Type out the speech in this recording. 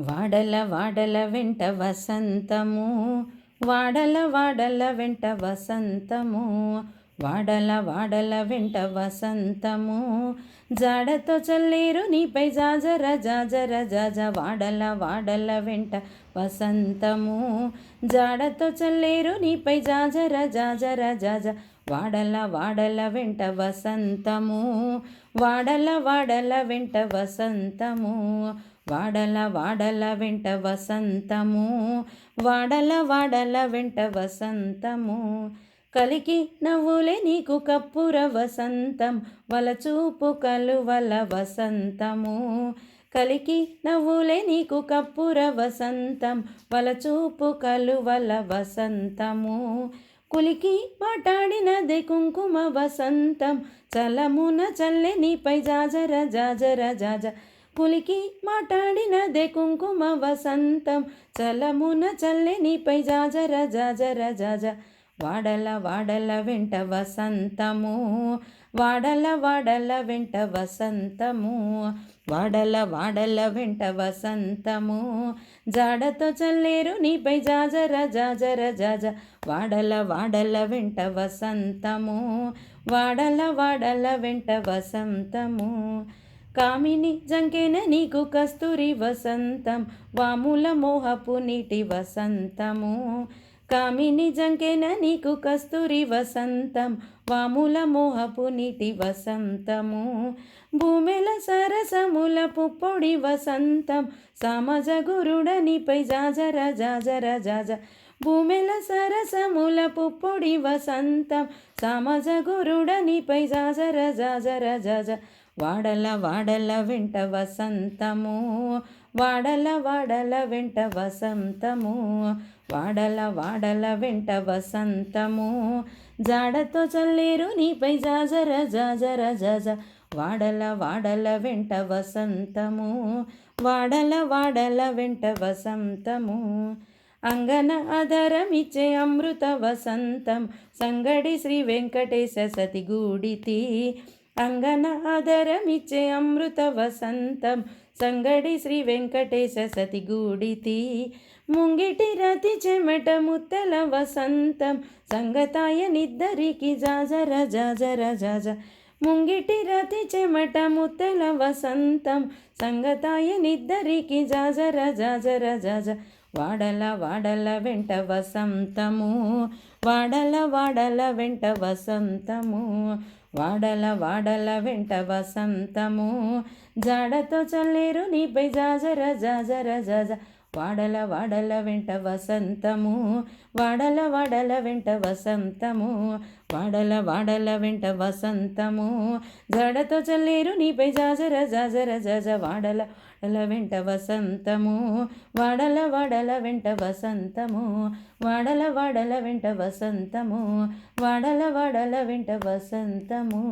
వాడల వాడల వెంట వసంతము వాడల వాడల వెంట వసంతము వాడల వాడల వెంట వసంతము. జాడతో చల్లేరు నీపై జాజర జాజర జాజ వాడల వాడల వెంట వసంతము. జాడతో చల్లేరు నీపై జాజర జాజర జాజ వాడల వాడల వెంట వసంతము. వాడల వాడల వెంట వసంతము. వాడల వాడల వెంట వసంతము వాడల వాడల వెంట వసంతము. కలికి నవ్వులే నీకు కప్పుర వసంతం వలచూపు కలువల వసంతము. కలికి నవ్వులే నీకు కప్పుర వసంతం వలచూపు కలువల వసంతము. కులికి మాటాడినదే కుంకుమ వసంతం చలమున చల్లె నీపై జాజర జాజర జాజ పులికి మాట్లాడినదే కుంకుమ వసంతం. చలమున చల్లె నీపై జాజర జాజర జాజ. వాడల వాడల వెంట వసంతము. వాడల వాడల వెంట వసంతము. వాడల వాడల వెంట వసంతము. జాడతో చల్లేరు నీపై జాజర జాజర జాజ. వాడల వాడల వెంట వసంతము. వాడల వాడల వెంట వసంతము. కామిని జంకెన నీకు కస్తూరి వసంతం వాముల మోహపు నీటి వసంతము. కామిని జంకెన నీకు కస్తూరి వసంతం వాముల మోహపు నీటి వసంతము. భూమెల సరసముల పుప్పొడి వసంతం సమజ గురుడనిపై జాజర జాజర జాజ. భూమెల సరసముల పుప్పొడి వసంతం సమజ గురుడనిపై జాజర జాజర జాజ. వాడల వాడల వెంట వసంతము వాడల వాడల వెంట వసంతము వాడల వాడల వెంట వసంతము. జాడతో చల్లేరు నీపై జాజర జాజర జాజ. వాడల వాడల వెంట వసంతము వాడల వాడల వెంట వసంతము. అంగన అధరమిచ్చే అమృత వసంతం సంగడి శ్రీ వెంకటేశ సతిగూడితి. అంగనాదరమిచ్చే అమృత వసంతం. సంగడి శ్రీ వెంకటేశ సతిగూడితి ముంగిటి రతి చెమట ముత్తల వసంతం. సంగతాయ నిద్దరికి జాజర జాజర జాజ. ముంగిటి రతి చెమట ముత్తల వసంతం. సంగతాయ నిద్దరికి జాజర జాజర జాజ. వాడల వాడల వెంట వసంతము. వాడల వాడల వెంట వసంతము. వాడల వాడల వెంట వసంతము. జాడతో చల్లేరు నీపై జాజర జాజర జాజ. వాడల వాడల వెంట వసంతము వాడల వాడల వెంట వసంతము వాడల వాడల వెంట వసంతము. జడతో చల్లేరు నీపై జాజర జాజర జజ వాడల వాడల వెంట వసంతము వాడల వాడల వెంట వసంతము వాడల వాడల వెంట వసంతము వాడల వాడల వెంట వసంతము.